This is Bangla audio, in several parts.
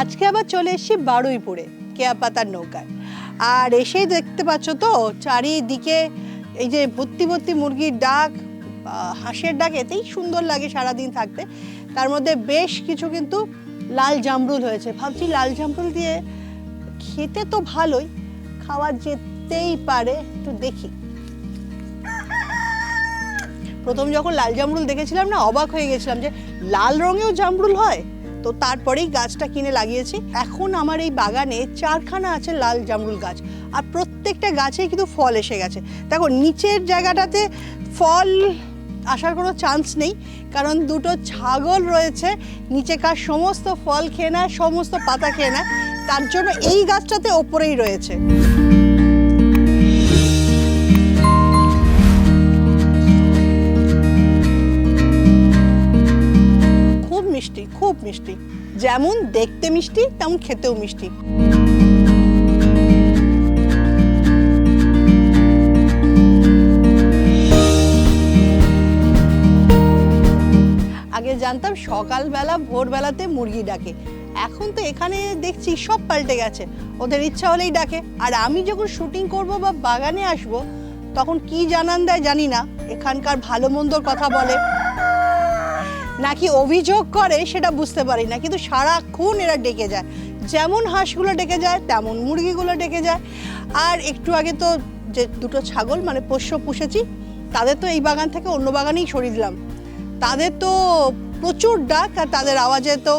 আজকে আবার চলে এসেছি বারুইপুরে, কেয়া পাতার নৌকায়। আর এসেই দেখতে পাচ্ছ তো, চারিদিকে এই যে ভর্তি ভর্তি মুরগির ডাক হাঁসের ডাক, এতেই সুন্দর লাগে সারাদিন থাকতে। তার মধ্যে বেশ কিছু কিন্তু লাল জামরুল হয়েছে। ভাবছি লাল জামরুল দিয়ে খেতে তো ভালোই, খাওয়া যেতেই পারে, একটু দেখি। প্রথম যখন লাল জামরুল দেখেছিলাম না, অবাক হয়ে গেছিলাম যে, লাল রঙেও জামরুল হয়? তো তারপরেই গাছটা কিনে লাগিয়েছি। এখন আমার এই বাগানে চারখানা আছে লাল জামরুল গাছ। আর প্রত্যেকটা গাছেই কিন্তু ফল এসে গেছে। দেখো, নিচের জায়গাটাতে ফল আসার কোনো চান্স নেই, কারণ দুটো ছাগল রয়েছে নিচেকার সমস্ত ফল খেয়ে সমস্ত পাতা খেয়ে তার জন্য এই গাছটাতে ওপরেই রয়েছে। খুব মিষ্টি। যেমন দেখতে মিষ্টি, তেমন খেতেও মিষ্টি। আগে জানতাম সকালবেলা, ভোরবেলাতে মুরগি ডাকে। এখন তো এখানে দেখছি সব পাল্টে গেছে। ওদের ইচ্ছা হলেই ডাকে। আর আমি যখন শুটিং করব বা বাগানে আসব, তখন কি জানান দেয় জানি না। এখানকার ভালো মন্দর কথা বলে। নাকি অভিযোগ করে সেটা বুঝতে পারি না কিন্তু সারাক্ষণ এরা ডেকে যায়। যেমন হাঁসগুলো ডেকে যায় তেমন মুরগিগুলো ডেকে যায়। আর একটু আগে তো যে দুটো ছাগল মানে পোষ্য পুষেছি তাদের তো এই বাগান থেকে অন্য বাগানেই সরিয়ে দিলাম। তাদের তো প্রচুর ডাক আর তাদের আওয়াজে তো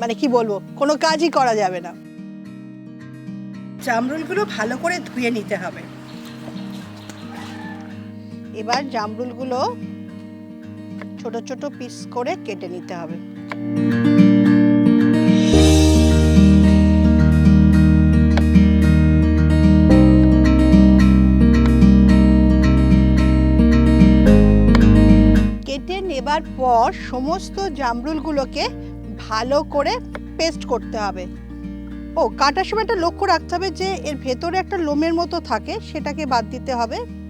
মানে কি বলব কোনো কাজই করা যাবে না। জামরুলগুলো ভালো করে ধুয়ে নিতে হবে। এবার জামরুলগুলো ছোট ছোট পিস করে কেটে নিতে হবে। কেটে নেবার পর সমস্ত জামরুলগুলোকে ভালো করে পেস্ট করতে হবে। ও, কাটার সময় একটা লক্ষ্য রাখতে হবে যে, এর ভেতরে একটা লোমের মতো থাকে, সেটাকে বাদ দিতে হবে।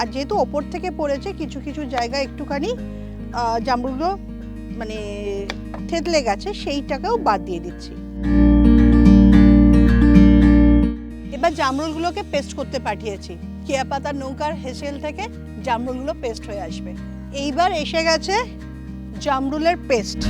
আর যেহেতু ওপর থেকে পড়েছে, কিছু কিছু জায়গায় একটুখানি জামরুলগুলো মানে থেতলে গেছে, সেইটাকেও বাদ দিয়ে দিচ্ছি। এবার জামরুলগুলোকে পেস্ট করতে পাঠিয়েছি। কেয়া পাতার নৌকার হেসেল থেকে জামরুলগুলো পেস্ট হয়ে আসবে। এইবার এসে গেছে জামরুলের পেস্ট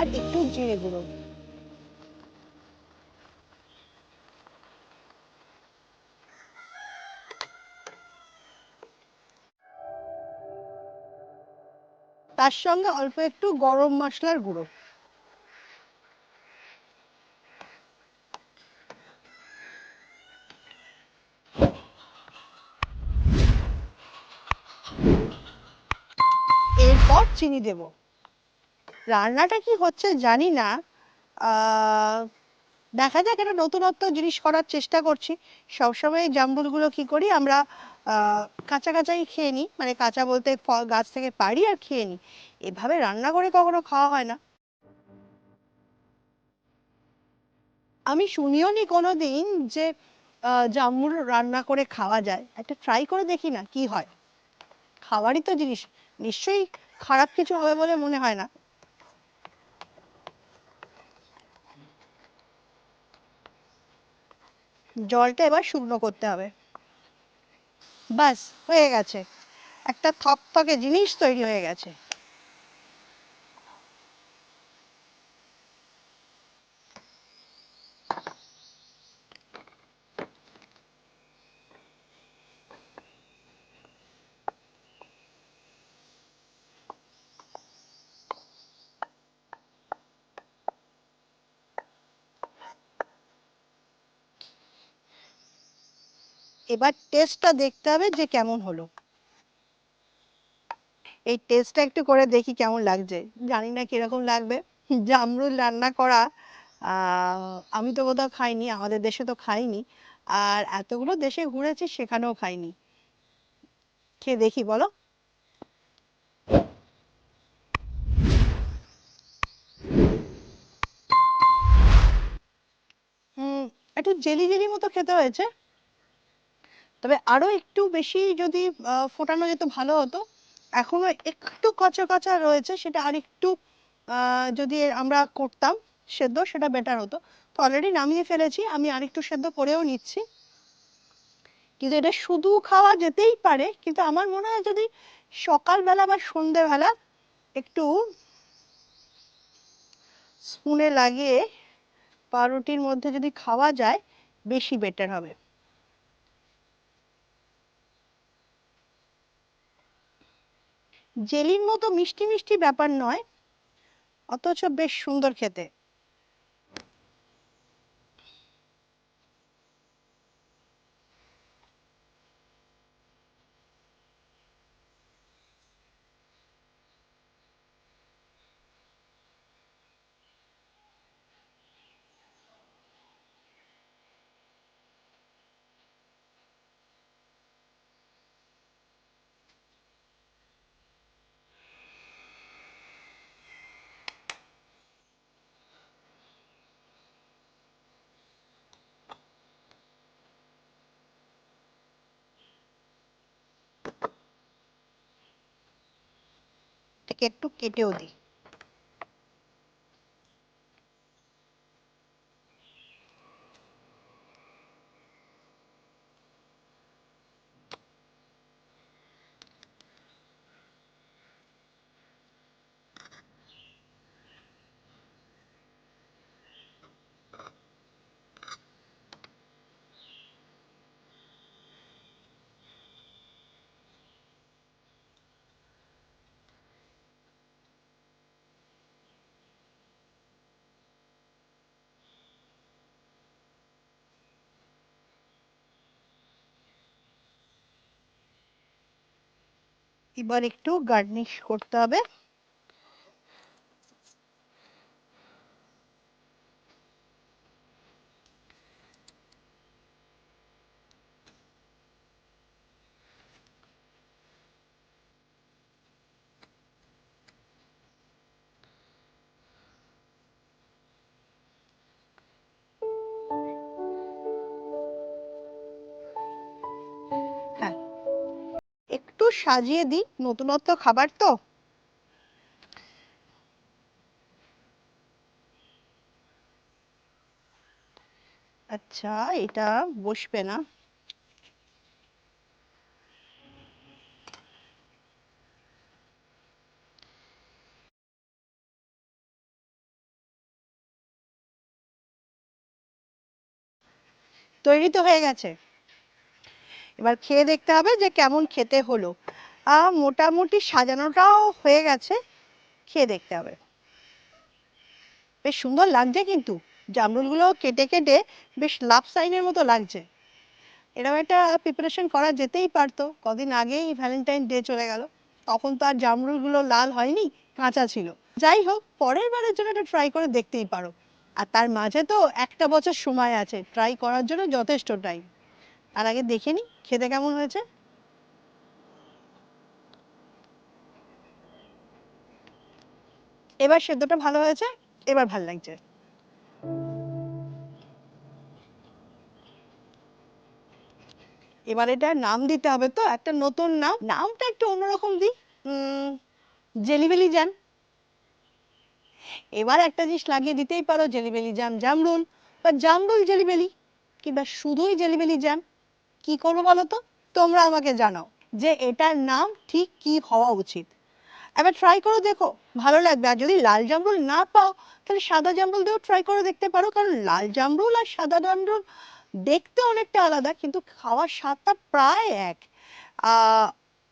আর একটু জিরে গুঁড়ো। তার সঙ্গে অল্প একটু গরম মশলার গুঁড়ো। এরপর চিনি দেব। রান্নাটা কি হচ্ছে জানি না। দেখা যাক একটা নতুনত্ব জিনিস করার চেষ্টা করছি। সবসময় এই জামরুলগুলো কি করি আমরা কাঁচা কাঁচাই খেয়ে নিই। মানে কাঁচা বলতে ফল গাছ থেকে পারি আর খেয়ে নিই। এভাবে রান্না করে কখনো খাওয়া হয় না। আমি শুনিও নি কোনোদিন যে আহ, জামরুল রান্না করে খাওয়া যায়। একটা ট্রাই করে দেখি না কি হয়। খাওয়ারই তো জিনিস। নিশ্চয়ই খারাপ কিছু হবে বলে মনে হয় না। জলটা এবার শুকনো করতে হবে। ব্যাস হয়ে গেছে। একটা থকথকে জিনিস তৈরি হয়ে গেছে। এবার টেস্টটা দেখতে হবে যে কেমন হলো। এই টেস্টটা একটু করে দেখি কেমন লাগছে। জানি না কীরকম লাগবে। জামরুল রান্না করা আমি তো কোথাও খাইনি, আমাদের দেশে তো খাইনি। আর এতগুলো দেশে ঘুরেছি, সেখানেও খাইনি। খেয়ে দেখি, বলো। হুম, একটু জেলি জেলি মতো খেতে হয়েছে। তবে আরও একটু বেশি যদি ফোটানো যেত ভালো হতো। এখনও একটু কাঁচা কাঁচা রয়েছে, সেটা আর একটু যদি আমরা করতাম সেদ্ধ, সেটা বেটার হতো। তো অলরেডি নামিয়ে ফেলেছি, আমি আরেকটু সেদ্ধ করেও নিচ্ছি। কিন্তু এটা শুধু খাওয়া যেতেই পারে, কিন্তু আমার মনে হয় যদি সকালবেলা বা সন্ধ্যেবেলা একটু স্পুনে লাগিয়ে পাউরুটির মধ্যে যদি খাওয়া যায়, বেশি বেটার হবে। জেলির মতো মিষ্টি মিষ্টি ব্যাপার নয় অথচ বেশ সুন্দর খেতে। এটাকে একটু কেটেও দিই। এবার একটু গার্নিশ করতে হবে। সাজিয়ে দিই নতুনত্ব খাবার তো। আচ্ছা এটা বসবে না। তৈরি তো হয়ে গেছে। এবার খেয়ে দেখতে হবে যে কেমন খেতে হলো। মোটামুটি সাজানোটাও হয়ে গেছে, খেয়ে দেখতে হবে। বেশ সুন্দর লাগছে কিন্তু, জামরুলগুলো কেটে কেটে বেশ লাভ সাইনের মতো লাগছে। এরকম একটা প্রিপারেশন করা যেতেই পারতো, কদিন আগেই ভ্যালেন্টাইন ডে চলে গেল, তখন তো আর জামরুলগুলো লাল হয়নি, কাঁচা ছিল। যাই হোক, পরের বারের জন্য এটা ট্রাই করে দেখতেই পারো। আর তার মাঝে তো একটা বছর সময় আছে ট্রাই করার জন্য যথেষ্ট টাইম আর আগে দেখে নি, খেতে কেমন হয়েছে? এবার সেদ্ধটা ভালো হয়েছে, এবার ভালো লাগছে। এবার এটা নাম দিতে হবে তো, একটা নতুন নাম। নামটা একটু অন্যরকম দিই। জেলিবেলি জান এবার একটা জিনিস লাগিয়ে দিতেই পারো, জেলিবেলি জাম, জামরুল। বা জামরুল জেলিবেলি, কিংবা শুধুই জেলিবেলি জাম। কি করব বলো তো? তোমরা আমাকে জানাও যে এটার নাম ঠিক কি হওয়া উচিত। এবার ট্রাই করে দেখো, ভালো লাগবে। আর যদি লাল জামরুল না পাও, তাহলে সাদা জামরুল দিয়েও ট্রাই করে দেখতে পারো। কারণ লাল জামরুল আর সাদা জামরুল দেখতে অনেকটা আলাদা, কিন্তু খাওয়ার স্বাদটা প্রায় এক।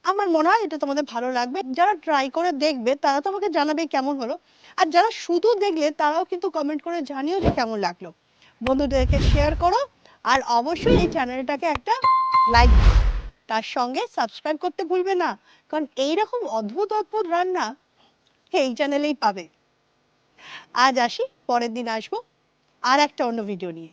আমার মনে হয় এটা তোমাদের ভালো লাগবে। যারা ট্রাই করে দেখবে, তারা তোমাকে জানাবে কেমন হলো। আর যারা শুধু দেখলে, তারাও কিন্তু কমেন্ট করে জানিও যে কেমন লাগল। বন্ধুদেরকে শেয়ার করো। আর অবশ্যই এই চ্যানেলটাকে একটা লাইক তার সঙ্গে সাবস্ক্রাইব করতে ভুলবে না, কারণ এইরকম অদ্ভুত অদ্ভুত রান্না এই চ্যানেলেই পাবে। আজ আসি, পরের দিন আসব আর একটা অন্য ভিডিও নিয়ে।